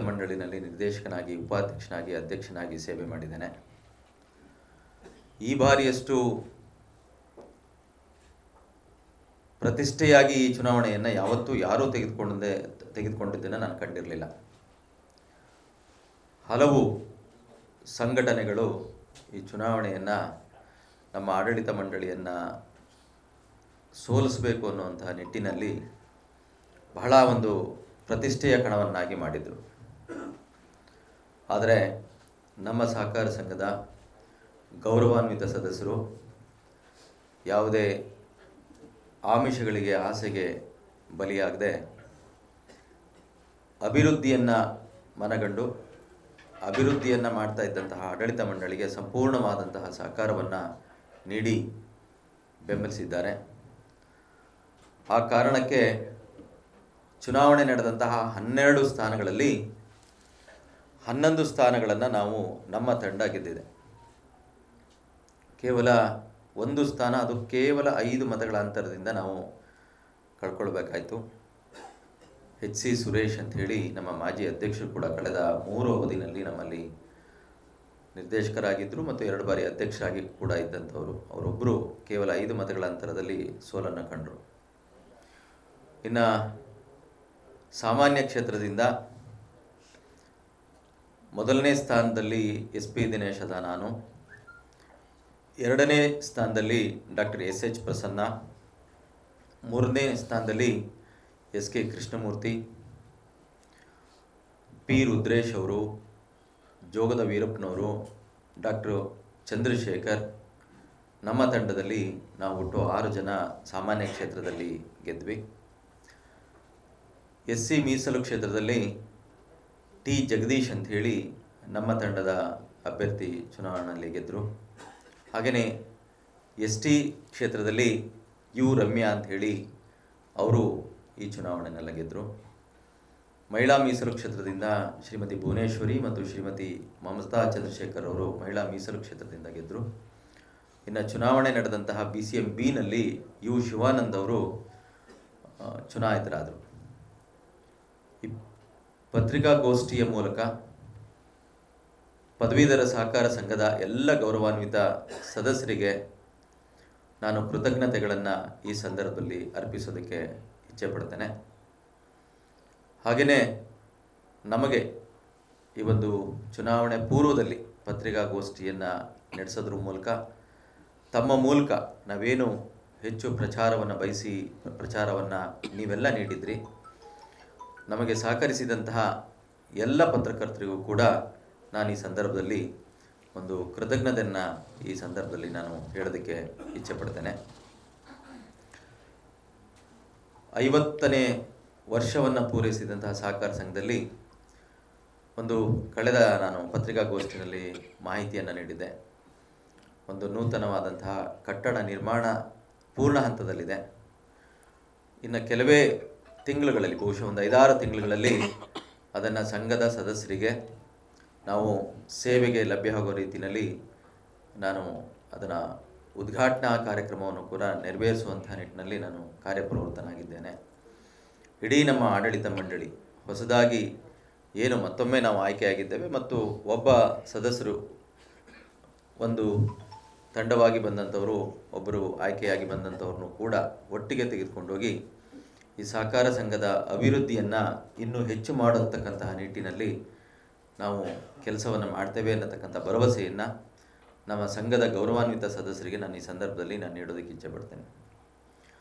ಮಂಡಳಿನಲ್ಲಿ ನಿರ್ದೇಶಕನಾಗಿ ಉಪಾಧ್ಯಕ್ಷನಾಗಿ ಅಧ್ಯಕ್ಷನಾಗಿ ಸೇವೆ ಮಾಡಿದ್ದೇನೆ. ಈ ಬಾರಿಯಷ್ಟು ಪ್ರತಿಷ್ಠೆಯಾಗಿ ಈ ಚುನಾವಣೆಯನ್ನು ಯಾವತ್ತೂ ಯಾರೂ ತೆಗೆದುಕೊಂಡೆ ತೆಗೆದುಕೊಂಡಿದ್ದನ್ನು ನಾನು ಕಂಡಿರಲಿಲ್ಲ. ಹಲವು ಸಂಘಟನೆಗಳು ಈ ಚುನಾವಣೆಯನ್ನು ನಮ್ಮ ಆಡಳಿತ ಮಂಡಳಿಯನ್ನು ಸೋಲಿಸಬೇಕು ಅನ್ನುವಂತಹ ನಿಟ್ಟಿನಲ್ಲಿ ಬಹಳ ಒಂದು ಪ್ರತಿಷ್ಠೆಯ ಕಣವನ್ನಾಗಿ ಮಾಡಿದರು. ಆದರೆ ನಮ್ಮ ಸಹಕಾರ ಸಂಘದ ಗೌರವಾನ್ವಿತ ಸದಸ್ಯರು ಯಾವುದೇ ಆಮಿಷಗಳಿಗೆ ಆಸೆಗೆ ಬಲಿಯಾಗದೆ ಅಭಿವೃದ್ಧಿಯನ್ನು ಮನಗಂಡು ಅಭಿವೃದ್ಧಿಯನ್ನು ಮಾಡ್ತಾ ಇದ್ದಂತಹ ಆಡಳಿತ ಮಂಡಳಿಗೆ ಸಂಪೂರ್ಣವಾದಂತಹ ಸಹಕಾರವನ್ನು ನೀಡಿ ಬೆಂಬಲಿಸಿದ್ದಾರೆ. ಆ ಕಾರಣಕ್ಕೆ ಚುನಾವಣೆ ನಡೆದಂತಹ ಹನ್ನೆರಡು ಸ್ಥಾನಗಳಲ್ಲಿ ಹನ್ನೊಂದು ಸ್ಥಾನಗಳನ್ನು ನಾವು ನಮ್ಮ ತಂಡ ಗೆದ್ದಿದೆ. ಕೇವಲ ಒಂದು ಸ್ಥಾನ, ಅದು ಕೇವಲ ಐದು ಮತಗಳ ಅಂತರದಿಂದ ನಾವು ಕಳ್ಕೊಳ್ಬೇಕಾಯ್ತು. ಎಚ್ ಸಿ ಸುರೇಶ್ ಅಂತ ಹೇಳಿ ನಮ್ಮ ಮಾಜಿ ಅಧ್ಯಕ್ಷರು ಕೂಡ ಕಳೆದ ಮೂರು ಅವಧಿನಲ್ಲಿ ನಮ್ಮಲ್ಲಿ ನಿರ್ದೇಶಕರಾಗಿದ್ದರು ಮತ್ತು ಎರಡು ಬಾರಿ ಅಧ್ಯಕ್ಷರಾಗಿ ಕೂಡ ಇದ್ದಂಥವರು. ಅವರೊಬ್ಬರು ಕೇವಲ ಐದು ಮತಗಳ ಅಂತರದಲ್ಲಿ ಸೋಲನ್ನು ಕಂಡರು. ಇನ್ನು ಸಾಮಾನ್ಯ ಕ್ಷೇತ್ರದಿಂದ ಮೊದಲನೇ ಸ್ಥಾನದಲ್ಲಿ ಎಸ್ ಪಿ ದಿನೇಶ್ ಅದ ನಾನು. ಎರಡನೇ ಸ್ಥಾನದಲ್ಲಿ ಡಾಕ್ಟರ್ ಎಸ್ ಎಚ್ ಪ್ರಸನ್ನ. ಮೂರನೇ ಸ್ಥಾನದಲ್ಲಿ S K Krishnamurthy. P Rudresh ಅವರು, ಜೋಗದ ವೀರಪ್ಪನವರು, ಡಾಕ್ಟರ್ ಚಂದ್ರಶೇಖರ್. ನಮ್ಮ ತಂಡದಲ್ಲಿ ನಾವು ಒಟ್ಟು ಆರು ಜನ ಸಾಮಾನ್ಯ ಕ್ಷೇತ್ರದಲ್ಲಿ ಗೆದ್ವಿ. ಎಸ್ ಸಿ ಮೀಸಲು ಕ್ಷೇತ್ರದಲ್ಲಿ ಟಿ. ಜಗದೀಶ್ ಅಂತ ಹೇಳಿ ನಮ್ಮ ತಂಡದ ಅಭ್ಯರ್ಥಿ ಚುನಾವಣೆಯಲ್ಲಿ ಗೆದ್ದರು ಹಾಗೆಯೇ ಎಸ್ ಟಿ ಕ್ಷೇತ್ರದಲ್ಲಿ ಯು ರಮ್ಯಾ ಅಂತ ಹೇಳಿ ಅವರು ಈ ಚುನಾವಣೆನೆಲ್ಲ ಗೆದ್ದರು ಮಹಿಳಾ ಮೀಸಲು ಕ್ಷೇತ್ರದಿಂದ ಶ್ರೀಮತಿ ಭುವನೇಶ್ವರಿ ಮತ್ತು ಶ್ರೀಮತಿ ಮಮತಾ ಚಂದ್ರಶೇಖರ್ ಅವರು ಮಹಿಳಾ ಮೀಸಲು ಕ್ಷೇತ್ರದಿಂದ ಗೆದ್ದರು ಇನ್ನು ಚುನಾವಣೆ ನಡೆದಂತಹ ಬಿ ಸಿ ಎಂ ಬಿನಲ್ಲಿ ಯು ಶಿವಾನಂದ್ ಅವರು ಚುನಾಯಿತರಾದರು. ಪತ್ರಿಕಾಗೋಷ್ಠಿಯ ಮೂಲಕ ಪದವೀಧರ ಸಹಕಾರ ಸಂಘದ ಎಲ್ಲ ಗೌರವಾನ್ವಿತ ಸದಸ್ಯರಿಗೆ ನಾನು ಕೃತಜ್ಞತೆಗಳನ್ನು ಈ ಸಂದರ್ಭದಲ್ಲಿ ಅರ್ಪಿಸೋದಕ್ಕೆ ಇಚ್ಛೆ ಪಡ್ತೇನೆ. ಹಾಗೆಯೇ ನಮಗೆ ಈ ಒಂದು ಚುನಾವಣೆ ಪೂರ್ವದಲ್ಲಿ ಪತ್ರಿಕಾಗೋಷ್ಠಿಯನ್ನು ನಡೆಸೋದ್ರ ಮೂಲಕ ತಮ್ಮ ಮೂಲಕ ನಾವೇನು ಹೆಚ್ಚು ಪ್ರಚಾರವನ್ನು ಬಯಸಿ ಪ್ರಚಾರವನ್ನು ನೀವೆಲ್ಲ ನೀಡಿದ್ರಿ ನಮಗೆ ಸಹಕರಿಸಿದಂತಹ ಎಲ್ಲ ಪತ್ರಕರ್ತರಿಗೂ ಕೂಡ ನಾನು ಈ ಸಂದರ್ಭದಲ್ಲಿ ಒಂದು ಕೃತಜ್ಞತೆಯನ್ನು ಈ ಸಂದರ್ಭದಲ್ಲಿ ನಾನು ಹೇಳೋದಕ್ಕೆ ಇಚ್ಛೆ ಪಡ್ತೇನೆ. ಐವತ್ತನೇ ವರ್ಷವನ್ನು ಪೂರೈಸಿದಂತಹ ಸಹಕಾರ ಸಂಘದಲ್ಲಿ ಒಂದು ಕಳೆದ ನಾನು ಪತ್ರಿಕಾಗೋಷ್ಠಿಯಲ್ಲಿ ಮಾಹಿತಿಯನ್ನು ನೀಡಿದೆ ಒಂದು ನೂತನವಾದಂತಹ ಕಟ್ಟಡ ನಿರ್ಮಾಣ ಪೂರ್ಣ ಹಂತದಲ್ಲಿದೆ. ಇನ್ನು ಕೆಲವೇ ತಿಂಗಳುಗಳಲ್ಲಿ, ಬಹುಶಃ ಒಂದು ಐದಾರು ತಿಂಗಳುಗಳಲ್ಲಿ ಅದನ್ನು ಸಂಘದ ಸದಸ್ಯರಿಗೆ ನಾವು ಸೇವೆಗೆ ಲಭ್ಯ ಆಗೋ ರೀತಿಯಲ್ಲಿ ನಾನು ಅದನ್ನು ಉದ್ಘಾಟನಾ ಕಾರ್ಯಕ್ರಮವನ್ನು ಕೂಡ ನೆರವೇರಿಸುವಂಥ ನಿಟ್ಟಿನಲ್ಲಿ ನಾನು ಕಾರ್ಯಪ್ರವೃತ್ತನಾಗಿದ್ದೇನೆ. ಇಡೀ ನಮ್ಮ ಆಡಳಿತ ಮಂಡಳಿ ಹೊಸದಾಗಿ ಏನು ಮತ್ತೊಮ್ಮೆ ನಾವು ಆಯ್ಕೆಯಾಗಿದ್ದೇವೆ ಮತ್ತು ಒಬ್ಬ ಸದಸ್ಯರು ಒಂದು ತಂಡವಾಗಿ ಬಂದಂಥವರು, ಒಬ್ಬರು ಆಯ್ಕೆಯಾಗಿ ಬಂದಂಥವ್ರನ್ನು ಕೂಡ ಒಟ್ಟಿಗೆ ತೆಗೆದುಕೊಂಡೋಗಿ ಈ ಸಹಕಾರ ಸಂಘದ ಅಭಿವೃದ್ಧಿಯನ್ನು ಇನ್ನೂ ಹೆಚ್ಚು ಮಾಡತಕ್ಕಂತಹ ನಿಟ್ಟಿನಲ್ಲಿ ನಾವು ಕೆಲಸವನ್ನು ಮಾಡ್ತೇವೆ ಅನ್ನತಕ್ಕಂಥ ಭರವಸೆಯನ್ನು ನಮ್ಮ ಸಂಘದ ಗೌರವಾನ್ವಿತ ಸದಸ್ಯರಿಗೆ ನಾನು ಈ ಸಂದರ್ಭದಲ್ಲಿ ನಾನು ನೀಡೋದಕ್ಕೆ ಇಚ್ಛೆ ಪಡ್ತೇನೆ.